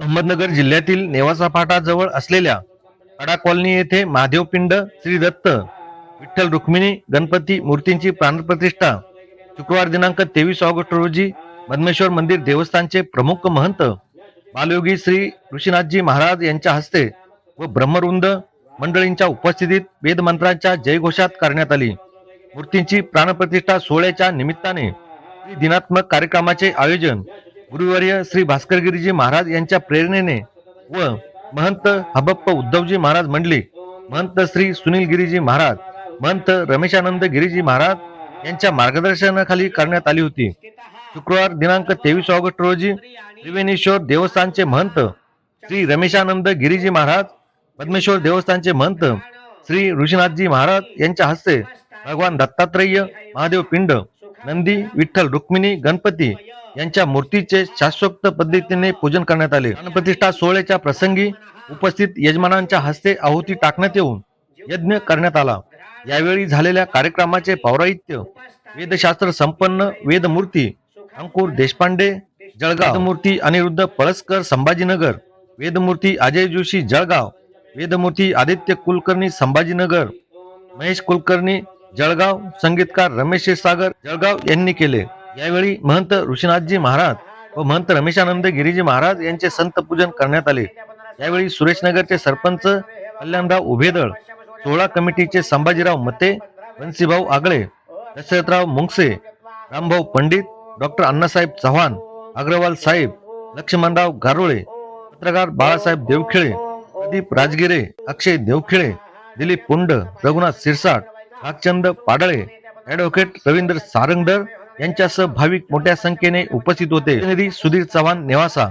अहमदनगर जिल्ह्यातील नेवासा फाटाजवळ असलेल्या कडा कॉलनी येथे महादेवपिंड श्री दत्त विठ्ठल रुक्मिणी गणपती मूर्तींची प्राणप्रतिष्ठा शुक्रवार दिनांक तेवीस ऑगस्ट रोजी मधमेश्वर मंदिर देवस्थानचे प्रमुख महंत बालयोगी श्री ऋषीनाथजी महाराज यांच्या हस्ते व ब्रह्मवृंद मंडळींच्या उपस्थितीत वेदमंत्रांच्या जयघोषात करण्यात आली. मूर्तींची प्राणप्रतिष्ठा सोहळ्याच्या निमित्ताने दिनात्मक कार्यक्रमाचे आयोजन गुरुवर्य श्री भास्करगिरीजी महाराज यांच्या प्रेरणेने व महंत हबप्प उद्धवजी महाराज मंडली महंत श्री सुनील गिरीजी महाराज महंत रमेशानंद गिरीजी महाराज यांच्या मार्गदर्शनाखाली करण्यात आली होती. शुक्रवार दिनांक तेवीस ऑगस्ट रोजी त्रिवेणीश्वर देवस्थानचे महंत श्री रमेशानंद गिरीजी महाराज पद्मेश्वर देवस्थानचे महंत श्री ऋषीनाथजी महाराज यांच्या हस्ते भगवान दत्तात्रेय महादेव पिंड नंदी विठ्ठल रुक्मिणी गणपती यांच्या मूर्तीचे शास्त्रोक्त पद्धतीने पूजन करण्यात आले. प्रतिष्ठा सोहळ्याच्या प्रसंगी उपस्थित यजमानांच्या हस्ते आहुती टाकण्यात येऊन यज्ञ करण्यात आला. यावेळी झालेल्या कार्यक्रमाचे पौराहित्य वेदशास्त्र संपन्न वेदमूर्ती अंकुर देशपांडे जळगाव मूर्ती अनिरुद्ध पळसकर संभाजीनगर वेदमूर्ती अजय जोशी जळगाव वेदमूर्ती आदित्य कुलकर्णी संभाजीनगर महेश कुलकर्णी जळगाव संगीतकार रमेश सागर जळगाव यांनी केले. यावेळी महंत ऋषीनाथजी महाराज व महंत रमेशानंद गिरीजी महाराज यांचे संत पूजन करण्यात आले. यावेळी सुरेशनगरचे सरपंच कल्याणराव उभेदळ सोहळा कमिटीचे संभाजीराव मते बन्सीभाऊ आगळे दशरथराव मुंगसे रामभाऊ पंडित डॉक्टर अण्णासाहेब चव्हाण अग्रवाल साहेब लक्ष्मणराव गारोळे पत्रकार बाळासाहेब देवखेळे प्रदीप राजगिरे अक्षय देवखेळे दिलीप पुंड रघुनाथ सिरसाट भागचंद पाडळे ॲडव्होकेट रवींद्र सारंगडर यांच्यासह भाविक मोठ्या संख्येने उपस्थित होते. सुधीर चव्हाण नेवासा.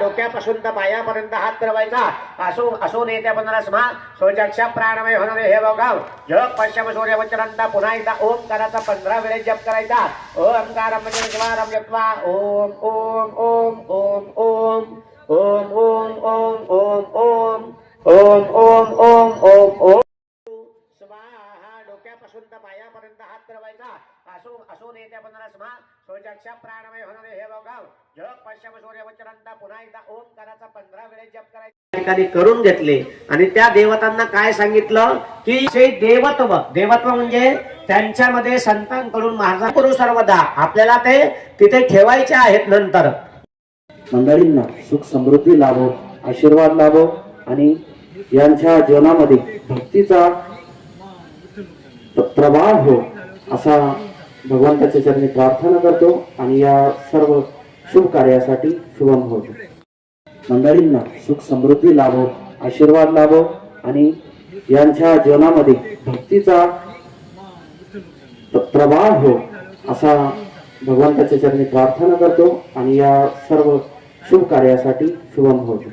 डोक्यापासून तर पायापर्यंत हात फिरवायचा. असो असो नेत्या बंधना स्मा सोजक्षा प्राणमय होणारे हे बघाव जग पश्चिम सूर्यवचनांता पुन्हा एकदा ओंकाराचा पंधरा वेळेस जप करायचा. ओम कारम म्हणजे ओम ओम ओम ओम ओम ओम ओम स्वाहा तर पायापर्यंत हात फिरवायचा. असू असू नेत्या पंधरा स्मा सोजाक्षा प्राणमय होणारे हे बघाव झळक पश्चिम सूर्यवचनांता पुन्हा एकदा ओमकाराचा पंधरा वेळेस जप करायचा. ठिकाणी करून घेतले आणि त्या देवतांना काय सांगितलं? की हे देवत्व देवत्व म्हणजे त्यांच्यामध्ये संतांकडून महाराज करू सर्वदा. आपल्याला ते तिथे ठेवायचे आहेत नंतर. मंडळींना सुख समृद्धी लाभो आशीर्वाद लाभो आणि यांच्या जीवनामध्ये भक्तीचा प्रवाह हो असा भगवंताच्या चरणी प्रार्थना करतो आणि या सर्व शुभ कार्यासाठी शुभम होतो. मंडळींना सुख समृद्धी लाभो आशीर्वाद लाभो आणि यांच्या जीवनामध्ये भक्तीचा प्रवाह हो असा भगवंताच्या चरणी प्रार्थना करतो आणि या सर्व शुभ कार्यासाठी शुभम होतो.